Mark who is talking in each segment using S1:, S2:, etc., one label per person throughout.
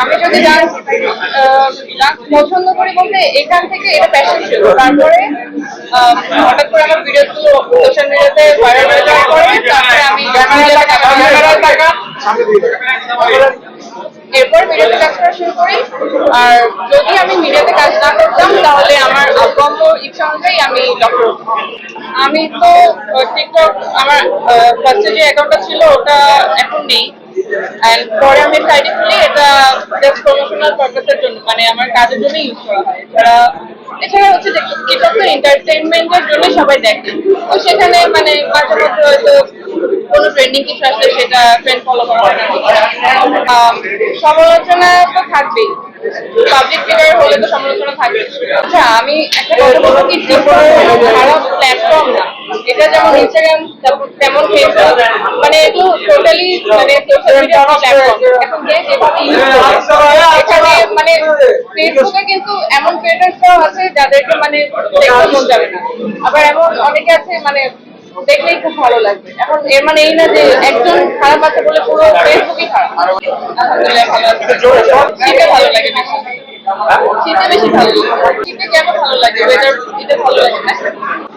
S1: আমি যদি dance dance পছন্দ করি বলতে এখান থেকে এটা প্যাশন ছিল তারপরে হঠাৎ করে আমার ভিডিওগুলো সোশ্যাল মিডিয়াতে ভাইরাল হয়ে যাওয়ার পরে তারপরে আমি এরপর মিডিয়াতে কাজ করা শুরু করি। আর যদি আমি মিডিয়াতে কাজ না করতাম, তাহলে আমার আব্বু আম্মুর ইচ্ছা অনুযায়ী আমি ডক্টর আমি তো টিকটক আমার ফার্স্টে যে অ্যাকাউন্টটা ছিল, ওটা এখন নেই। পরে আমি সাইডে খুলি এটা প্রমোশনাল পারপাসের জন্য মানে আমার কাজের জন্য ইউজ করা হয়। এছাড়া হচ্ছে যে টিকটক তো এন্টারটেইনমেন্টের জন্য সবাই দেখে। তো সেখানে মানে মাঝে হয়তো কোনো ট্রেন্ডিং কিছু আসলে সেটা ট্রেন্ড ফলো করা সমালোচনা তো থাকবেই। পাবলিক ফিগার হলে তো সমালোচনা থাকবে আচ্ছা আমি একটা কথা বলব কি? খারাপ প্ল্যাটফর্ম না, এটা যেমন ইনস্টাগ্রাম তেমন ফেসবুক মানে এগুলো টোটালি মানে সোশ্যাল মিডিয়া প্ল্যাটফর্ম এখন যে যেভাবে ইউজ করে এখানে মানে ফেসবুকে কিন্তু এমন ক্রিয়েটার্সরাও আছে যাদেরকে মানে দেখতে মন যাবে না। আবার এমন অনেকে আছে মানে দেখলেই খুব ভালো লাগবে। এখন এর মানে এই না যে একজন খারাপ আছে বলে পুরো ফেসবুকই খারাপ। আলহামদুলিল্লাহ ভালো লাগে বেশি।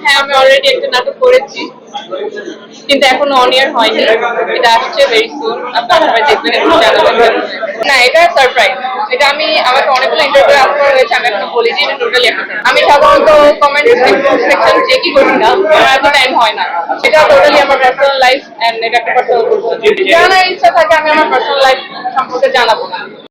S1: হ্যাঁ আমি অলরেডি একটা নাটক করেছি। কিন্তু হয়নি। এটা আসছে ভেরি আপনারা দেখবেন না, এটা সারপ্রাইজ এটা আমি আমাকে অনেকগুলো ইন্টারভিউ আসার হয়েছে আমি এখনও বলি যে এটা টোটালি আমি সাধারণত কমেন্ট সেকশন চেকই করি না আমার এত টাইম হয় না। এটা টোটালি আমার পার্সোনাল লাইফ এন্ড এটা একটা পার্সোনাল জানার ইচ্ছা থাকে আমি আমার পার্সোনাল লাইফ সম্পর্কে জানাব না।